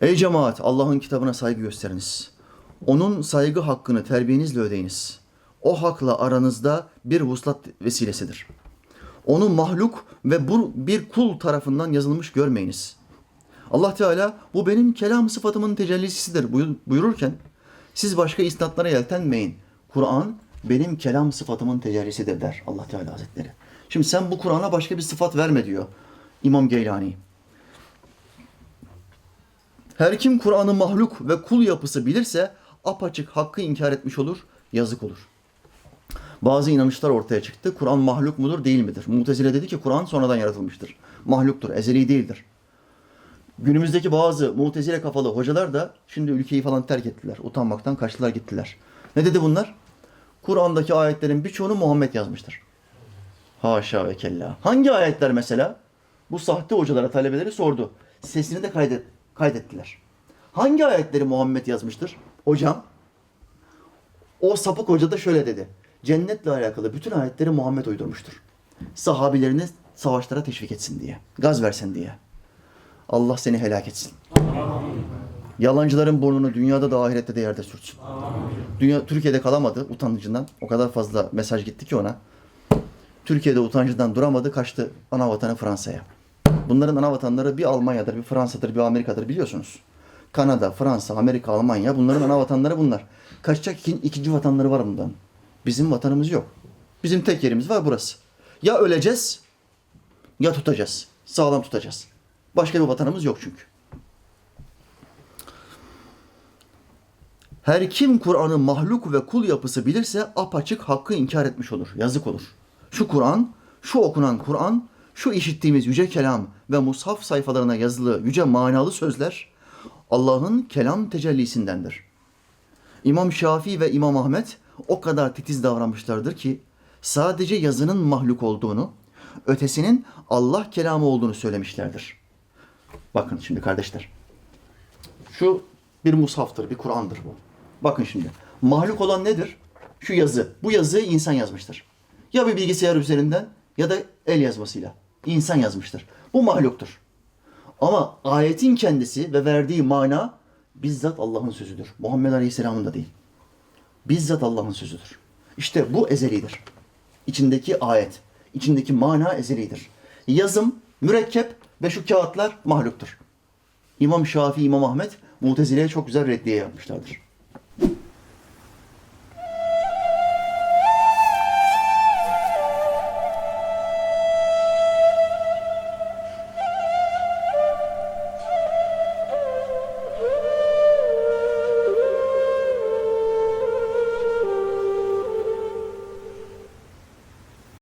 Ey cemaat Allah'ın kitabına saygı gösteriniz. Onun saygı hakkını terbiyenizle ödeyiniz. O hakla aranızda bir vuslat vesilesidir. Onu mahluk ve bu bir kul tarafından yazılmış görmeyiniz. Allah Teala bu benim kelam sıfatımın tecellisidir buyur- buyururken siz başka isnatlara yeltenmeyin. Kur'an benim kelam sıfatımın tecellisidir der Allah Teala Hazretleri. Şimdi sen bu Kur'an'a başka bir sıfat verme diyor İmam Geylani. Her kim Kur'an'ı mahluk ve kul yapısı bilirse apaçık hakkı inkar etmiş olur, yazık olur. Bazı inanışlar ortaya çıktı. Kur'an mahluk mudur, değil midir? Mutezile dedi ki Kur'an sonradan yaratılmıştır. Mahluktur, ezeli değildir. Günümüzdeki bazı mutezile kafalı hocalar da şimdi ülkeyi falan terk ettiler. Utanmaktan kaçtılar gittiler. Ne dedi bunlar? Kur'an'daki ayetlerin birçoğunu Muhammed yazmıştır. Haşa ve kella. Hangi ayetler mesela? Bu sahte hocalara talebeleri sordu. Sesini de kaydet, kaydettiler. Hangi ayetleri Muhammed yazmıştır? Hocam, o sapık hoca da şöyle dedi. Cennetle alakalı bütün ayetleri Muhammed uydurmuştur. Sahabilerini savaşlara teşvik etsin diye. Gaz versin diye. Allah seni helak etsin. Yalancıların burnunu dünyada da ahirette de yerde sürtsün. Dünya, Türkiye'de kalamadı utancından. O kadar fazla mesaj gitti ki ona. Türkiye'de utancından duramadı, kaçtı ana vatanı Fransa'ya. Bunların ana vatanları bir Almanya'dır, bir Fransa'dır, bir Amerika'dır biliyorsunuz. Kanada, Fransa, Amerika, Almanya bunların ana vatanları bunlar. Kaçacak ikin- ikinci vatanları var bundan. Bizim vatanımız yok. Bizim tek yerimiz var burası. Ya öleceğiz ya tutacağız. Sağlam tutacağız. Başka bir vatanımız yok çünkü. Her kim Kur'an'ı mahluk ve kul yapısı bilirse apaçık hakkı inkar etmiş olur. Yazık olur. Şu Kur'an, şu okunan Kur'an, şu işittiğimiz yüce kelam ve mushaf sayfalarına yazılı yüce manalı sözler Allah'ın kelam tecellisindendir. İmam Şafii ve İmam Ahmet o kadar titiz davranmışlardır ki sadece yazının mahluk olduğunu, ötesinin Allah kelamı olduğunu söylemişlerdir. Bakın şimdi kardeşler. Şu bir mushaftır, bir Kur'an'dır bu. Bakın şimdi. Mahluk olan nedir? Şu yazı. Bu yazıyı insan yazmıştır. Ya bir bilgisayar üzerinden ya da el yazmasıyla. İnsan yazmıştır. Bu mahluktur. Ama ayetin kendisi ve verdiği mana bizzat Allah'ın sözüdür. Muhammed Aleyhisselam'ın da değil. Bizzat Allah'ın sözüdür. İşte bu ezelidir. İçindeki ayet, içindeki mana ezelidir. Yazım, mürekkep ve şu kağıtlar mahluktur. İmam Şafii, İmam Ahmet Mutezile'ye çok güzel reddiye yapmışlardır.